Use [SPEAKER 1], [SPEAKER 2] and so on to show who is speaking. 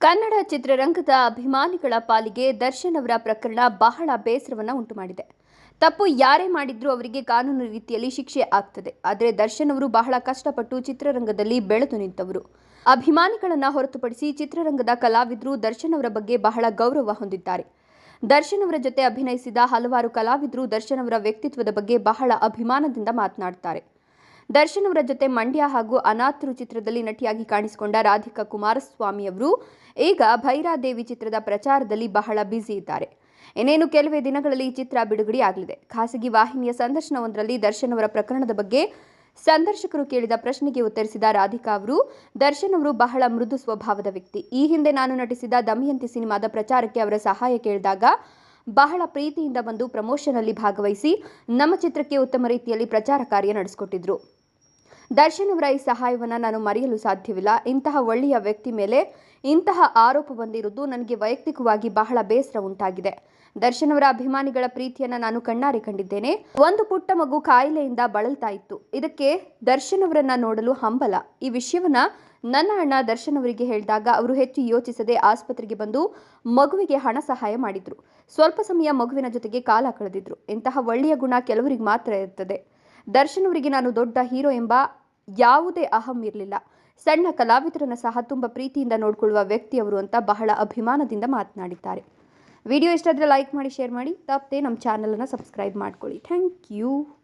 [SPEAKER 1] ಕನ್ನಡ ಚಿತ್ರರಂಗದ ಅಭಿಮಾನಿಗಳ ಪಾಲಿಗೆ ದರ್ಶನ್ ಅವರ ಪ್ರಕರಣ ಬಹಳ ಬೇಸರವನ್ನು ಉಂಟು ಮಾಡಿದೆ ತಪ್ಪು ಯಾರೇ ಮಾಡಿದ್ರೂ ಅವರಿಗೆ ಕಾನೂನು ರೀತಿಯಲ್ಲಿ ಶಿಕ್ಷೆ ಆಗ್ತದೆ. ಆದರೆ ದರ್ಶನ್ ಅವರು ಬಹಳ ಕಷ್ಟಪಟ್ಟು ಚಿತ್ರರಂಗದಲ್ಲಿ ಬೆಳೆದು ನಿಂತವರು. ಅಭಿಮಾನಿಗಳನ್ನು ಹೊರತುಪಡಿಸಿ ಚಿತ್ರರಂಗದ ಕಲಾವಿದರು ದರ್ಶನ್ ಅವರ ಬಗ್ಗೆ ಬಹಳ ಗೌರವ ಹೊಂದಿದ್ದಾರೆ. ದರ್ಶನ್ ಅವರ ಜೊತೆ ಅಭಿನಯಿಸಿದ ಹಲವಾರು ಕಲಾವಿದರು ದರ್ಶನ್ ಅವರ ವ್ಯಕ್ತಿತ್ವದ ಬಗ್ಗೆ ಬಹಳ ಅಭಿಮಾನದಿಂದ ಮಾತನಾಡುತ್ತಾರೆ ದರ್ಶನ್ ಅವರ ಜೊತೆ ಮಂಡ್ಯ ಹಾಗೂ ಅನಾಥರು ಚಿತ್ರದಲ್ಲಿ ನಟಿಯಾಗಿ ಕಾಣಿಸಿಕೊಂಡ ರಾಧಿಕಾ ಕುಮಾರಸ್ವಾಮಿ ಅವರು ಈಗ ಭೈರಾದೇವಿ ಚಿತ್ರದ ಪ್ರಚಾರದಲ್ಲಿ ಬಹಳ ಬ್ಯುಸಿ ಇದ್ದಾರೆ. ಇನ್ನೇನು ಕೆಲವೇ ದಿನಗಳಲ್ಲಿ ಈ ಚಿತ್ರ ಬಿಡುಗಡೆಯಾಗಲಿದೆ ಖಾಸಗಿ ವಾಹಿನಿಯ ಸಂದರ್ಶನವೊಂದರಲ್ಲಿ ದರ್ಶನ್ ಅವರ ಪ್ರಕರಣದ ಬಗ್ಗೆ ಸಂದರ್ಶಕರು ಕೇಳಿದ ಪ್ರಶ್ನೆಗೆ ಉತ್ತರಿಸಿದ ರಾಧಿಕಾ ಅವರು, ದರ್ಶನ್ ಅವರು ಬಹಳ ಮೃದು ಸ್ವಭಾವದ ವ್ಯಕ್ತಿ. ಈ ಹಿಂದೆ ನಾನು ನಟಿಸಿದ ದಮಯಂತಿ ಸಿನಿಮಾದ ಪ್ರಚಾರಕ್ಕೆ ಅವರ ಸಹಾಯ ಕೇಳಿದಾಗ ಬಹಳ ಪ್ರೀತಿಯಿಂದ ಬಂದು ಪ್ರಮೋಷನ್ ಅಲ್ಲಿ ಭಾಗವಹಿಸಿ ನಮ್ಮ ಚಿತ್ರಕ್ಕೆ ಉತ್ತಮ ರೀತಿಯಲ್ಲಿ ಪ್ರಚಾರ ಕಾರ್ಯ ನಡೆಸಿಕೊಟ್ಟಿದ್ರು. ದರ್ಶನ್ ಅವರ ಈ ಸಹಾಯವನ್ನು ನಾನು ಮರೆಯಲು ಸಾಧ್ಯವಿಲ್ಲ. ಇಂತಹ ಒಳ್ಳೆಯ ವ್ಯಕ್ತಿ ಮೇಲೆ ಇಂತಹ ಆರೋಪ ಬಂದಿರುವುದು ನನಗೆ ವೈಯಕ್ತಿಕವಾಗಿ ಬಹಳ ಬೇಸರ ಉಂಟಾಗಿದೆ. ದರ್ಶನ್ ಅವರ ಅಭಿಮಾನಿಗಳ ಪ್ರೀತಿಯನ್ನು ನಾನು ಕಣ್ಣಾರೆ ಕಂಡಿದ್ದೇನೆ. ಒಂದು ಪುಟ್ಟ ಮಗು ಕಾಯಿಲೆಯಿಂದ ಬಳಲ್ತಾ ಇತ್ತು. ಇದಕ್ಕೆ ದರ್ಶನ್ ಅವರನ್ನ ನೋಡಲು ಹಂಬಲ. ಈ ವಿಷಯವನ್ನ ನನ್ನ ಅಣ್ಣ ದರ್ಶನ್ ಅವರಿಗೆ ಹೇಳಿದಾಗ ಅವರು ಹೆಚ್ಚು ಯೋಚಿಸದೆ ಆಸ್ಪತ್ರೆಗೆ ಬಂದು ಮಗುವಿಗೆ ಹಣ ಸಹಾಯ ಮಾಡಿದ್ರು. ಸ್ವಲ್ಪ ಸಮಯ ಮಗುವಿನ ಜೊತೆಗೆ ಕಾಲ ಕಳೆದಿದ್ರು. ಇಂತಹ ಒಳ್ಳೆಯ ಗುಣ ಕೆಲವರಿಗೆ ಮಾತ್ರ ಇರ್ತದೆ. ದರ್ಶನ್ ಅವರಿಗೆ ನಾನು ದೊಡ್ಡ ಹೀರೋ ಎಂಬ ಯಾವುದೇ ಅಹಂ ಇರಲಿಲ್ಲ. ಸಣ್ಣ ಕಲಾವಿದರನ್ನು ಸಹ ತುಂಬ ಪ್ರೀತಿಯಿಂದ ನೋಡಿಕೊಳ್ಳುವ ವ್ಯಕ್ತಿಯವರು ಅಂತ ಬಹಳ ಅಭಿಮಾನದಿಂದ ಮಾತನಾಡಿದ್ದಾರೆ. ವಿಡಿಯೋ ಇಷ್ಟಾದರೆ ಲೈಕ್ ಮಾಡಿ ಶೇರ್ ಮಾಡಿ. ತಪ್ಪದೆ ನಮ್ಮ ಚಾನಲನ್ನು ಸಬ್ಸ್ಕ್ರೈಬ್ ಮಾಡ್ಕೊಳ್ಳಿ. Thank you